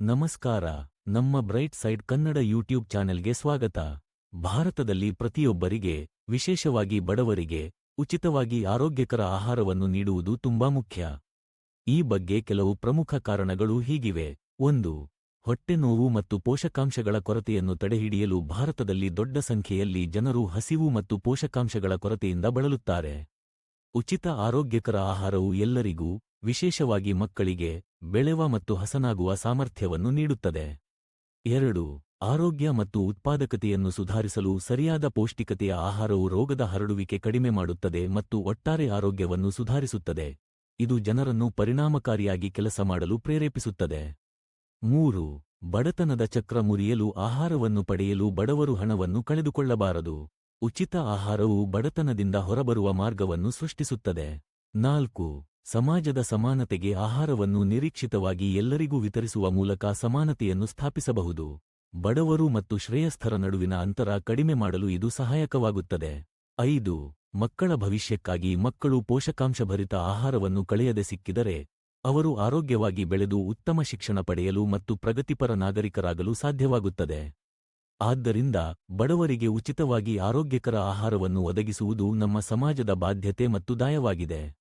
ನಮಸ್ಕಾರ, ನಮ್ಮ bright side Kannada YouTube ಚಾನೆಲ್ಗೆ ಸ್ವಾಗತ. ಭಾರತದಲ್ಲಿ ಪ್ರತಿಯೊಬ್ಬರಿಗೆ, ವಿಶೇಷವಾಗಿ ಬಡವರಿಗೆ, ಉಚಿತವಾಗಿ ಆರೋಗ್ಯಕರ ಆಹಾರವನ್ನು ನೀಡುವುದು ತುಂಬಾ ಮುಖ್ಯ. ಈ ಬಗ್ಗೆ ಕೆಲವು ಪ್ರಮುಖ ಕಾರಣಗಳು ಹೀಗಿವೆ. ಒಂದು, ಹೊಟ್ಟೆನೋವು ಮತ್ತು ಪೋಷಕಾಂಶಗಳ ಕೊರತೆಯನ್ನು ತಡೆಹಿಡಿಯಲು ಭಾರತದಲ್ಲಿ ದೊಡ್ಡ ಸಂಖ್ಯೆಯಲ್ಲಿ ಜನರು ಹಸಿವು ಮತ್ತು ಪೋಷಕಾಂಶಗಳ ಕೊರತೆಯಿಂದ ಬಳಲುತ್ತಾರೆ. ಉಚಿತ ಆರೋಗ್ಯಕರ ಆಹಾರವು ಎಲ್ಲರಿಗೂ, ವಿಶೇಷವಾಗಿ ಮಕ್ಕಳಿಗೆ ಬೆಳೆವ ಮತ್ತು ಹಸನಾಗುವ ಸಾಮರ್ಥ್ಯವನ್ನು ನೀಡುತ್ತದೆ. ಎರಡು, ಆರೋಗ್ಯ ಮತ್ತು ಉತ್ಪಾದಕತೆಯನ್ನು ಸುಧಾರಿಸಲು ಸರಿಯಾದ ಪೌಷ್ಟಿಕತೆಯ ಆಹಾರವು ರೋಗದ ಹರಡುವಿಕೆ ಕಡಿಮೆ ಮಾಡುತ್ತದೆ ಮತ್ತು ಒಟ್ಟಾರೆ ಆರೋಗ್ಯವನ್ನು ಸುಧಾರಿಸುತ್ತದೆ. ಇದು ಜನರನ್ನು ಪರಿಣಾಮಕಾರಿಯಾಗಿ ಕೆಲಸ ಮಾಡಲು ಪ್ರೇರೇಪಿಸುತ್ತದೆ. ಮೂರು, ಬಡತನದ ಚಕ್ರ ಮುರಿಯಲು ಆಹಾರವನ್ನು ಪಡೆಯಲು ಬಡವರು ಹಣವನ್ನು ಕಳೆದುಕೊಳ್ಳಬಾರದು. ಉಚಿತ ಆಹಾರವು ಬಡತನದಿಂದ ಹೊರಬರುವ ಮಾರ್ಗವನ್ನು ಸೃಷ್ಟಿಸುತ್ತದೆ. ನಾಲ್ಕು ಸಮಾಜದ ಸಮಾನತೆಗೆ ಆಹಾರವನ್ನು ನಿರೀಕ್ಷಿತವಾಗಿ ಎಲ್ಲರಿಗೂ ವಿತರಿಸುವ ಮೂಲಕ ಸಮಾನತೆಯನ್ನು ಸ್ಥಾಪಿಸಬಹುದು. ಬಡವರು ಮತ್ತು ಶ್ರೇಯಸ್ಥರ ನಡುವಿನ ಅಂತರ ಕಡಿಮೆ ಮಾಡಲು ಇದು ಸಹಾಯಕವಾಗುತ್ತದೆ. ಐದು, ಮಕ್ಕಳ ಭವಿಷ್ಯಕ್ಕಾಗಿ ಮಕ್ಕಳು ಪೋಷಕಾಂಶಭರಿತ ಆಹಾರವನ್ನು ಕಳೆಯದೆ ಸಿಕ್ಕಿದರೆ, ಅವರು ಆರೋಗ್ಯವಾಗಿ ಬೆಳೆದು ಉತ್ತಮ ಶಿಕ್ಷಣ ಪಡೆಯಲು ಮತ್ತು ಪ್ರಗತಿಪರ ನಾಗರಿಕರಾಗಲು ಸಾಧ್ಯವಾಗುತ್ತದೆ. ಆದ್ದರಿಂದ, ಬಡವರಿಗೆ ಉಚಿತವಾಗಿ ಆರೋಗ್ಯಕರ ಆಹಾರವನ್ನು ಒದಗಿಸುವುದು ನಮ್ಮ ಸಮಾಜದ ಬಾಧ್ಯತೆ ಮತ್ತು ದಾಯವಾಗಿದೆ.